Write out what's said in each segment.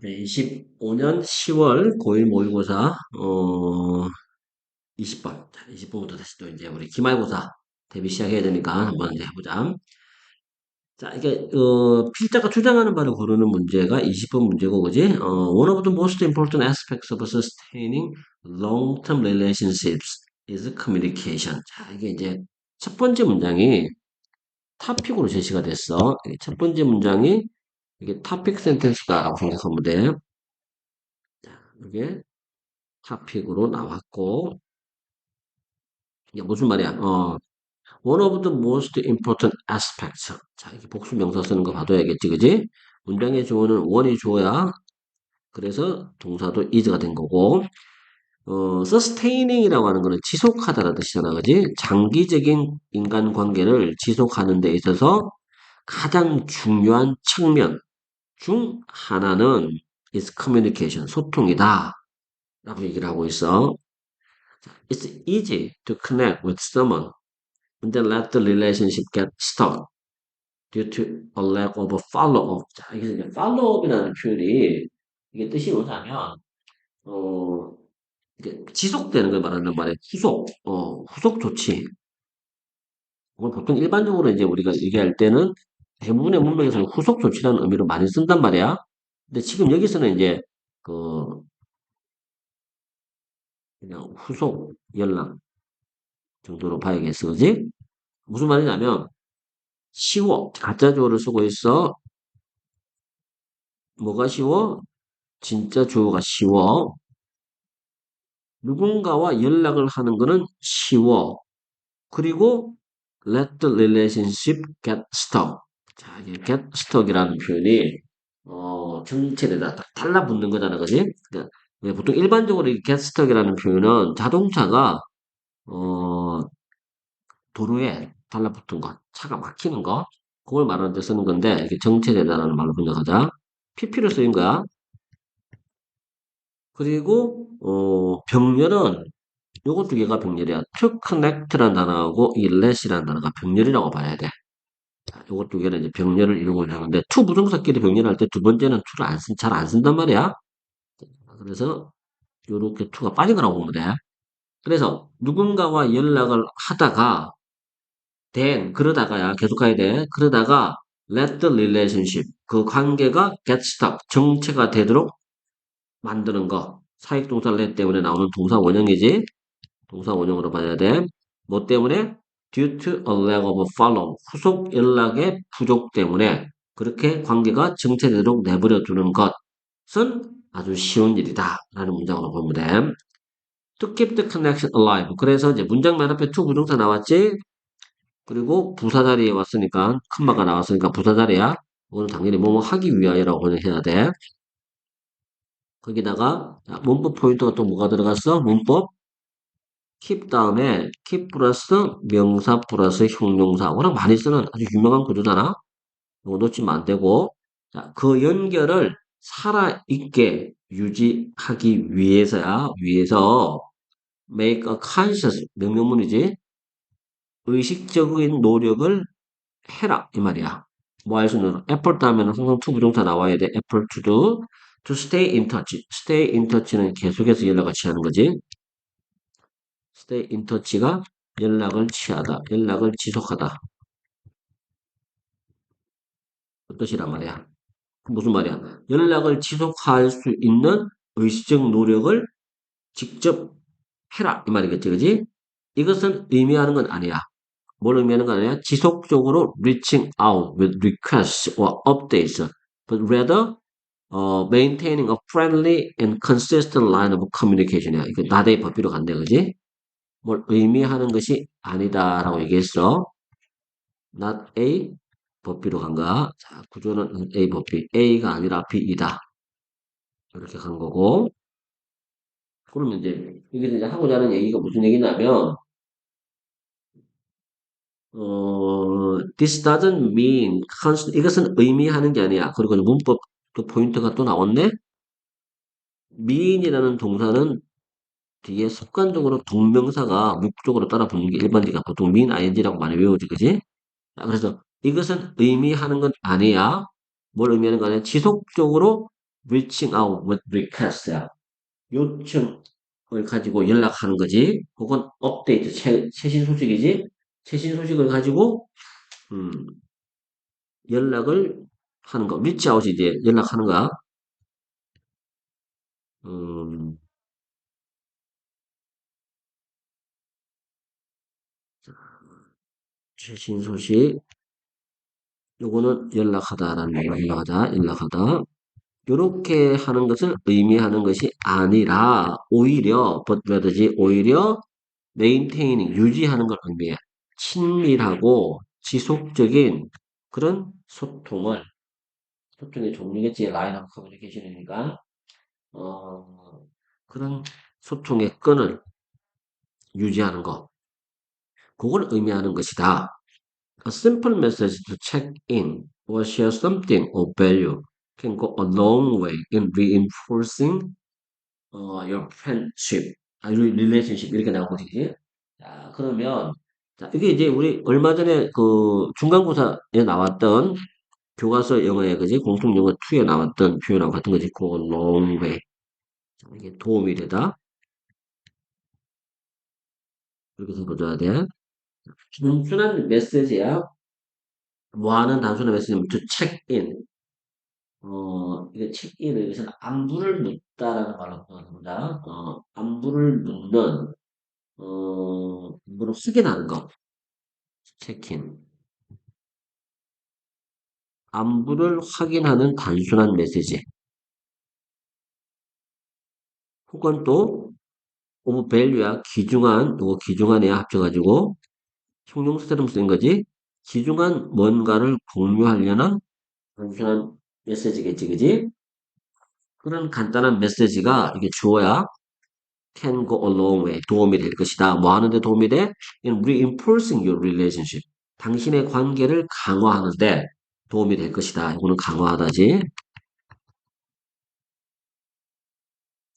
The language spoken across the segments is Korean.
25년 10월 고1 모의고사 어 20번. 자, 20번부터 다시 또 이제 우리 기말고사 대비 시작해야 되니까 한번 이제 해보자. 자, 이게 어 필자가 주장하는 바를 고르는 문제가 20번 문제고 그지? 어 one of the most important aspects of sustaining long-term relationships is communication. 자, 이게 이제 첫 번째 문장이 타픽으로 제시가 됐어. 첫 번째 문장이 이게 타픽 센텐스다라고 생각하면 돼. 자, 이게 타픽으로 나왔고 이게 무슨 말이야? 어, one of the most important aspects. 자, 이게 복수 명사 쓰는 거 봐둬야겠지, 그지? 문장의 주어는 원이 주어야. 그래서 동사도 is가 된 거고, 어, sustaining이라고 하는 거는 지속하다라는 뜻이잖아, 그지? 장기적인 인간관계를 지속하는 데 있어서 가장 중요한 측면 중 하나는 is communication, 소통이다. 라고 얘기를 하고 있어. It's easy to connect with someone and then let the relationship get stuck due to a lack of a follow-up. 자, 여기서 이제 follow-up이라는 표현이 이게 뜻이 뭐냐면 어 이게 지속되는 걸 말하는 말이에요. 후속, 어 후속 조치. 뭐 보통 일반적으로 이제 우리가 얘기할 때는 대부분의 문맥에서는 후속 조치라는 의미로 많이 쓴단 말이야. 근데 지금 여기서는 이제 그 그냥 후속 연락 정도로 봐야겠어, 그지? 무슨 말이냐면 쉬워. 가짜 주어를 쓰고 있어. 뭐가 쉬워? 진짜 주어가 쉬워. 누군가와 연락을 하는 거는 쉬워. 그리고 let the relationship get stuck. 자, 이게 stuck이라는 표현이 어, 정체되다. 딱 달라붙는 거잖아, 그지? 그러니까 보통 일반적으로 이 stuck이라는 표현은 자동차가 어, 도로에 달라붙은 것, 차가 막히는 거, 그걸 말하는 데 쓰는 건데, 이게 정체되다라는 말로 번역하자. PP로 쓰인 거야. 그리고, 어, 병렬은, 요것 두 개가 병렬이야. to connect라는 단어하고 이 let이라는 단어가 병렬이라고 봐야 돼. 자, 요것 두 개는 이제 병렬을 이루고 있는데, to 부동사끼리 병렬할 때 두 번째는 to를 안 쓴, 잘 안 쓴단 말이야. 그래서, 요렇게 to가 빠진 거라고 보면 돼. 그래서, 누군가와 연락을 하다가, then 그러다가야 계속 가야 돼. 그러다가 let the relationship 그 관계가 get stuck 정체가 되도록 만드는 거. 사익 동사 let 때문에 나오는 동사 원형이지. 동사 원형으로 봐야 돼. 뭐 때문에? Due to a lack of follow 후속 연락의 부족 때문에 그렇게 관계가 정체되도록 내버려 두는 것은 아주 쉬운 일이다. 라는 문장으로 보면 돼. to keep the connection alive. 그래서 이제 문장 맨 앞에 to 부동사 나왔지? 그리고 부사 자리에 왔으니까 큰 마가 나왔으니까 부사 자리야. 이거는 당연히 뭐뭐 하기 위하여라고 번역해야 돼. 거기다가 문법 포인트가 또 뭐가 들어갔어? 문법 keep 다음에 keep 플러스 명사 플러스 형용사 워낙 많이 쓰는 아주 유명한 구조잖아. 이거 놓치면 안 되고 자, 그 연결을 살아있게 유지하기 위해서야 위해서 make a conscious 명령문이지 의식적인 노력을 해라 이 말이야. 뭐 할 수 있는 effort 하면 항상 to 부정사 나와야 돼. effort to do. to stay in touch. stay in touch는 계속해서 연락을 취하는 거지. In touch가 연락을 취하다. 연락을 지속하다. 그 뜻이란 말이야. 무슨 말이야? 연락을 지속할 수 있는 의식적 노력을 직접 해라 이 말이겠지, 그지? 이것은 의미하는 건 아니야. 뭘 의미하는 거 아니야? 지속적으로 reaching out with requests or updates, but rather uh, maintaining a friendly and consistent line of communication이야. 이거 나대의 법비로 간대, 그지? 뭘 의미하는 것이 아니다 라고 얘기했어. not A 법비로 간가? 자, 구조는 A 법비. A가 아니라 B이다. 이렇게 간 거고. 그러면 이제 여기서 이제 하고자 하는 얘기가 무슨 얘기냐면 어, this doesn't mean 이것은 의미하는 게 아니야. 그리고 문법 또 포인트가 또 나왔네. mean이라는 동사는 뒤에 습관적으로 동명사가 목적으로 따라 붙는 게 일반적이야. 보통 mean ing라고 많이 외우지, 그지? 자, 그래서 이것은 의미하는 건 아니야. 뭘 의미하는 거 아니야? 지속적으로 reaching out with request야. 요청을 가지고 연락하는 거지. 혹은 업데이트, 최, 최신 소식이지. 최신 소식을 가지고 음, 연락을 하는 거. reach out이 이제 연락하는 거야. 음, 최신 소식. 요거는 연락하다라는 거. 연락하다, 연락하다. 요렇게 하는 것을 의미하는 것이 아니라 오히려 rather지 오히려 maintaining 유지하는 걸 의미해. 친밀하고 지속적인 그런 소통을 소통의 종류겠지 라인업 커뮤니케이션이니까 어, 그런 소통의 끈을 유지하는 것 그걸 의미하는 것이다. A simple message to check in or share something of value can go a long way in reinforcing 어, your friendship, 아, relationship 이렇게 나오거든요. 자, 그러면 자, 이게 이제 우리 얼마 전에 그 중간고사에 나왔던 교과서 영어에 그지 공통 영어 2에 나왔던 표현하고 같은 거지. go a long way. 자, 이게 도움이 되다. 이렇게 생각줘야 돼. 단순한 메시지야. 뭐 하는 단순한 메시지는 to check in. 어, 이게 체크인을 여기서 안부를 묻다라는 말로 표현합니다. 어, 안부를 묻는, 어, 안부를 확인하는 것. 체크인. 안부를 확인하는 단순한 메시지. 혹은 또, 오브 밸류야 귀중한, 요거 귀중한 애 합쳐가지고, 형용사처럼 쓰는 거지. 귀중한 뭔가를 공유하려는 단순한 메시지겠지, 그지? 그런 간단한 메시지가 이게 주어야 can go a long way. 도움이 될 것이다. 뭐 하는데 도움이 돼? In reinforcing your relationship. 당신의 관계를 강화하는데 도움이 될 것이다. 이거는 강화하다지.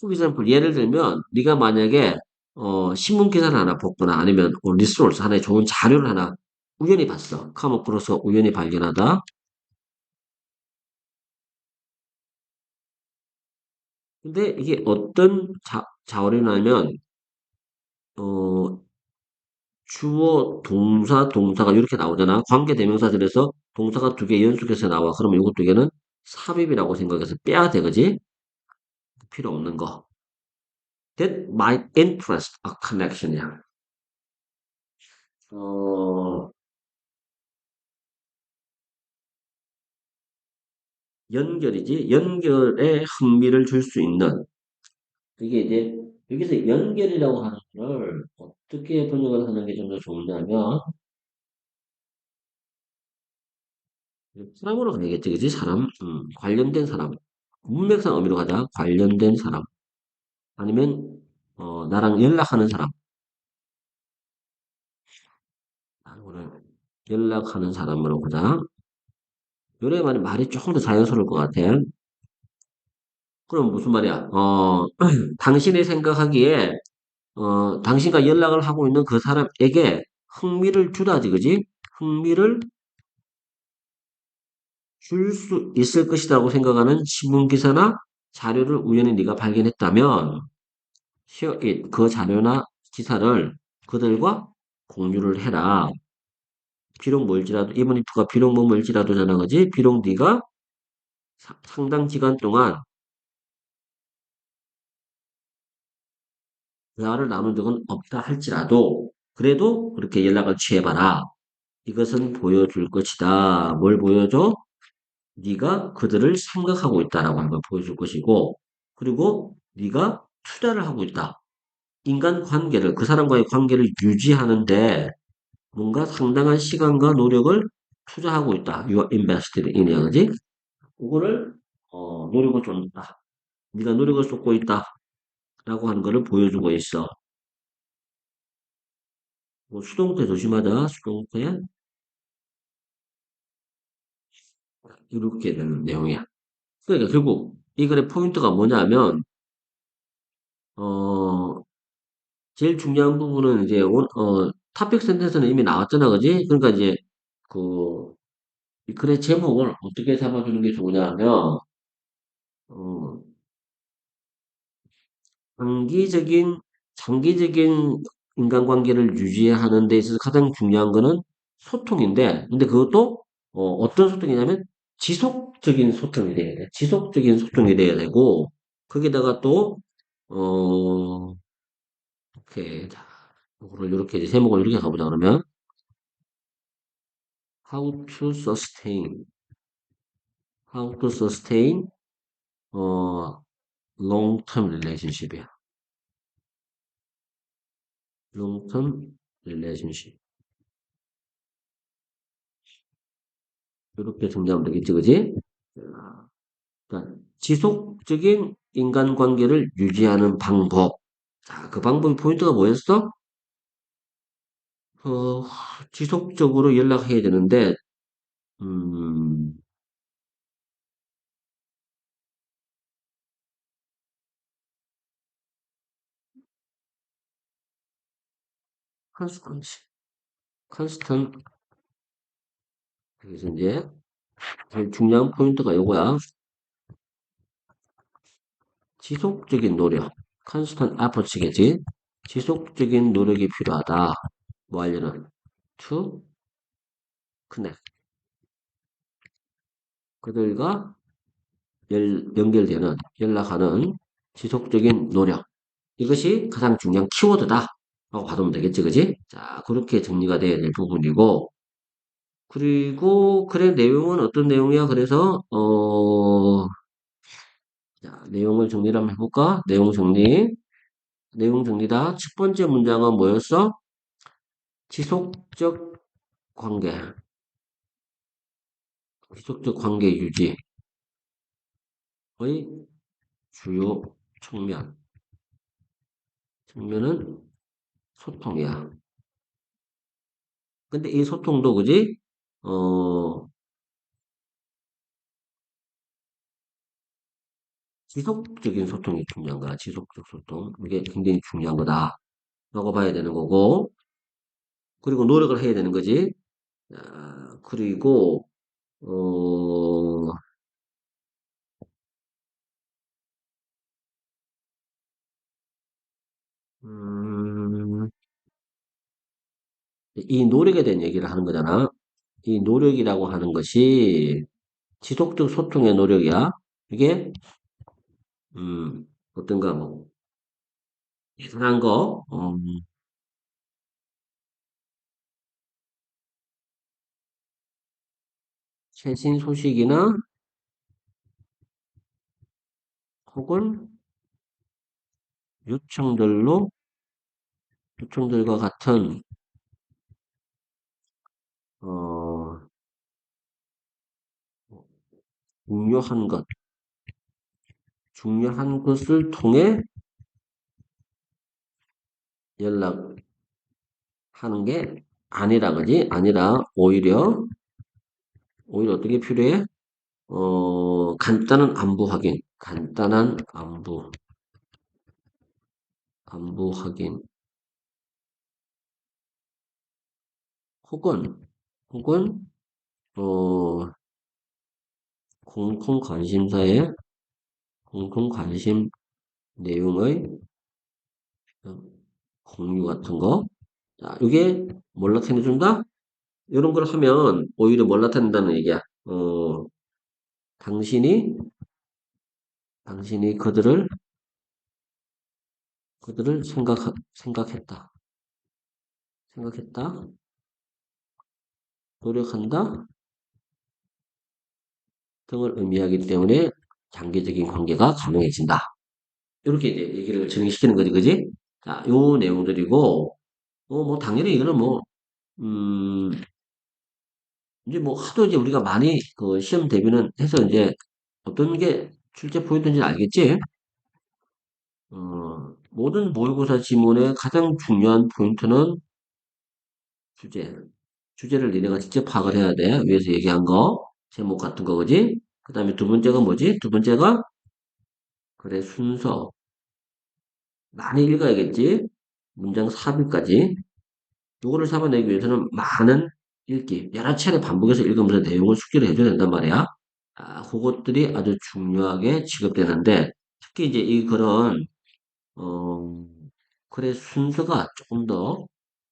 For example, 예를 들면 네가 만약에 어, 신문 기사를 하나 봤거나 아니면 리소스 하나의 좋은 자료를 하나 우연히 봤어. 카모크로서 우연히 발견하다. 근데 이게 어떤 자, 자료냐면 어, 주어, 동사, 동사가 이렇게 나오잖아. 관계 대명사들에서 동사가 두 개 연속해서 나와. 그러면 이것 두 개는 삽입이라고 생각해서 빼야 돼, 그지? 필요 없는 거. That might interest a connection이야. 어, 연결이지. 연결에 흥미를 줄 수 있는. 이게 이제 여기서 연결이라고 하는 걸 어떻게 번역을 하는 게 좀 더 좋으냐면 사람으로 가야겠지, 그지? 사람, 음, 관련된 사람. 문맥상 의미로 가자. 관련된 사람. 아니면 어, 나랑 연락하는 사람. 오늘 연락하는 사람으로 보자. 요래 말이 말이 조금 더 자연스러울 것 같아. 그럼 무슨 말이야? 어, 당신이 생각하기에 어, 당신과 연락을 하고 있는 그 사람에게 흥미를 주다지, 그지? 흥미를 줄 수 있을 것이라고 생각하는 신문기사나 자료를 우연히 네가 발견했다면 그 자료나 기사를 그들과 공유를 해라. 비록 멀지라도 even if가 비록 뭐 멀지라도잖아, 그지? 비록 네가 사- 상당 기간 동안 대화를 나눈 적은 없다 할지라도 그래도 그렇게 연락을 취해봐라. 이것은 보여줄 것이다. 뭘 보여줘? 네가 그들을 생각하고 있다라고 걸 보여줄 것이고 그리고 네가 투자를 하고 있다. 인간 관계를 그 사람과의 관계를 유지하는데 뭔가 상당한 시간과 노력을 투자하고 있다. You are invested in이야, 그지? 그거를 어, 노력을 줬다. 네가 노력을 쏟고 있다. 라고 하는 거를 보여주고 있어. 뭐 수동태 조심하자. 수동태. 이렇게 되는 내용이야. 그러니까 결국 이 글의 포인트가 뭐냐면 어 제일 중요한 부분은 이제 원, 어 토픽 센텐스는 이미 나왔잖아, 그지? 그러니까 이제 그 이 글의 제목을 어떻게 잡아주는 게 좋으냐 하면 어 장기적인, 장기적인 인간관계를 유지하는 데 있어서 가장 중요한 거는 소통인데, 근데 그것도, 어, 떤 소통이냐면, 지속적인 소통이 돼야 돼. 지속적인 소통이 돼야 되고, 거기다가 또, 어, 이렇게, 자, 이거를 이렇게, 이제 제목을 이렇게 가보자, 그러면. How to sustain, how to sustain, 어, long-term relationship이야. long-term relationship. 이렇게 정리하면 되겠지, 그지? 자, 그러니까 지속적인 인간관계를 유지하는 방법. 자, 그 방법의 포인트가 뭐였어? 어, 지속적으로 연락해야 되는데, 음, 컨스턴시, 컨스턴. 그래서 이제 제일 중요한 포인트가 이거야. 지속적인 노력. 컨스턴 아프치겠지? 지속적인 노력이 필요하다. 뭐 하려는? to connect. 그들과 열, 연결되는, 연락하는 지속적인 노력. 이것이 가장 중요한 키워드다. 라고 받으면 되겠지, 그지? 자, 그렇게 정리가 돼야 될 부분이고, 그리고, 그래, 내용은 어떤 내용이야? 그래서, 어, 자, 내용을 정리를 한번 해볼까? 내용 정리. 내용 정리다. 첫 번째 문장은 뭐였어? 지속적 관계. 지속적 관계 유지의 주요 측면. 측면은 소통이야. 근데 이 소통도, 그지? 어, 지속적인 소통이 중요한 거야. 지속적 소통. 이게 굉장히 중요한 거다. 라고 봐야 되는 거고. 그리고 노력을 해야 되는 거지. 자, 그리고, 어, 음, 이 노력에 대한 얘기를 하는 거잖아. 이 노력이라고 하는 것이 지속적 소통의 노력이야. 이게, 음, 어떤가, 뭐, 예산한 거, 음, 최신 소식이나 혹은 요청들로, 요청들과 같은, 어, 중요한 것, 중요한 것을 통해 연락하는 게 아니라, 그지? 아니라, 오히려, 오히려 어떻게 필요해? 어, 간단한 안부 확인, 간단한 안부, 안부 확인, 혹은, 혹은, 어, 공통 관심사의 공통 관심 내용의 공유 같은 거. 자, 이게 뭘 나타내준다? 이런 걸 하면 오히려 뭘 나타낸다는 얘기야. 어, 당신이, 당신이 그들을, 그들을 생각, 생각했다. 생각했다. 노력한다. 등을 의미하기 때문에 장기적인 관계가 가능해진다. 이렇게 이제 얘기를 진행시키는 거지, 그지? 자, 요 내용들이고, 어, 뭐, 당연히 이거는 뭐, 음, 이제 뭐, 하도 이제 우리가 많이 그 시험 대비는 해서 이제 어떤 게 출제 포인트인지 알겠지? 어, 모든 모의고사 지문의 가장 중요한 포인트는 주제. 주제를 니네가 직접 파악을 해야 돼. 위에서 얘기한 거, 제목 같은 거, 그지? 그 다음에 두 번째가 뭐지? 두 번째가, 그래, 순서. 많이 읽어야겠지? 문장 삽입까지. 요거를 잡아내기 위해서는 많은 읽기, 여러 차례 반복해서 읽으면서 내용을 숙지를 해줘야 된단 말이야. 아, 그것들이 아주 중요하게 취급되는데, 특히 이제 이 그런, 어, 글의 순서가 조금 더,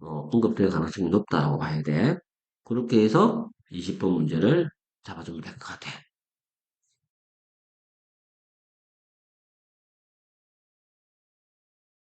어, 언급될 가능성이 높다라고 봐야 돼. 그렇게 해서 20번 문제를 サバドゥーカーテン。